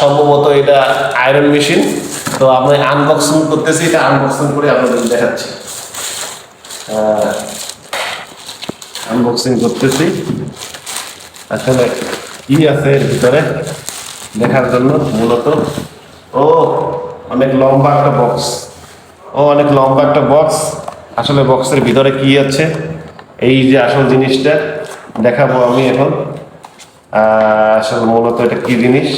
সম্ভবত এটা iron machine তো আমি আনবক্সিং করতেছি, এটা আনবক্সিং করে আপনাদের দেখাচ্ছি। আনবক্সিং করতেছি। আসলে কি আছে এর ভিতরে দেখার জন্য মূলত? ও, অনেক লম্বা একটা বক্স ও, অনেক লম্বা একটা বক্স আসলে বক্সের ভিতরে কি আছে? এই যে আসল জিনিসটা দেখাবো আমি এখন। আসলে মূলত এটা কি জিনিস?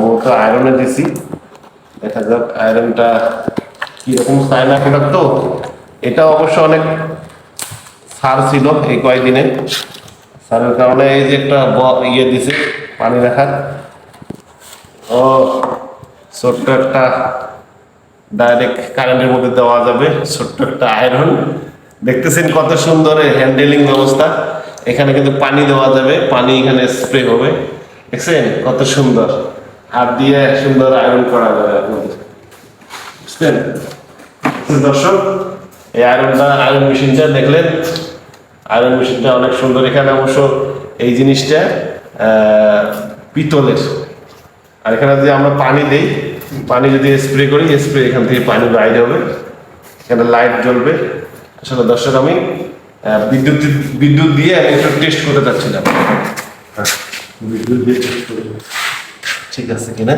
মূলত আয়রনে দিছি। দেখা যাক আয়রনটা কীরকম চায়না প্রোডাক্ট তো। এটা অবশ্য অনেক ছাড় ছিল এই কয়েকদিনে। ছাড়ের কারণে এই যে একটা ইয়ে দিছে, পানি রাখার। ও, ছোট্ট একটা ডাইরেক্ট কারেন্টের মধ্যে দেওয়া যাবে। ছোট্ট একটা আয়রন দেখতেছেন কত সুন্দর হ্যান্ডেলিং ব্যবস্থা। এখানে কিন্তু পানি দেওয়া যাবে, পানি এখানে স্প্রে হবে। দেখছেন? কত সুন্দর। হাত দিয়ে সুন্দর আয়রন করা যাবে আপনাদের বুঝলেন দর্শক? এই আয়রনটা আয়রন মেশিনটা দেখলেন? আয়রন মেশিনটা অনেক সুন্দর। এখানে অবশ্য এই জিনিসটা পিতলের। আর এখানে যদি আমরা পানি দেই, পানি যদি স্প্রে করি স্প্রে এখান থেকে পানি বাইরে হবে। এখানে লাইট জ্বলবে। আসলে দর্শক আমি বিদ্যুৎ বিদ্যুৎ দিয়ে একটু টেস্ট করতে চাচ্ছিলাম বিদ্যুৎ দিয়ে টেস্ট করে ঠিক আছে কিনা?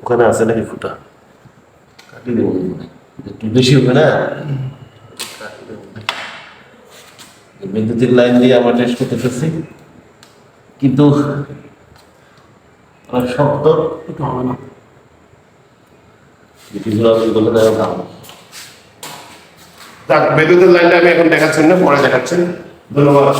ওখানে আছে নাকি ফুটা? কাটিয়ে দেবো। একটু বেশি হবে না? বিদ্যুতের লাইন দিয়ে আমরা টেস্ট করতেছি কিন্তু অনেক শক্ত। একটু হবে না। বিদ্যুতের লাইনটা আমি এখন দেখাচ্ছি না পরে দেখাচ্ছি। ধন্যবাদ।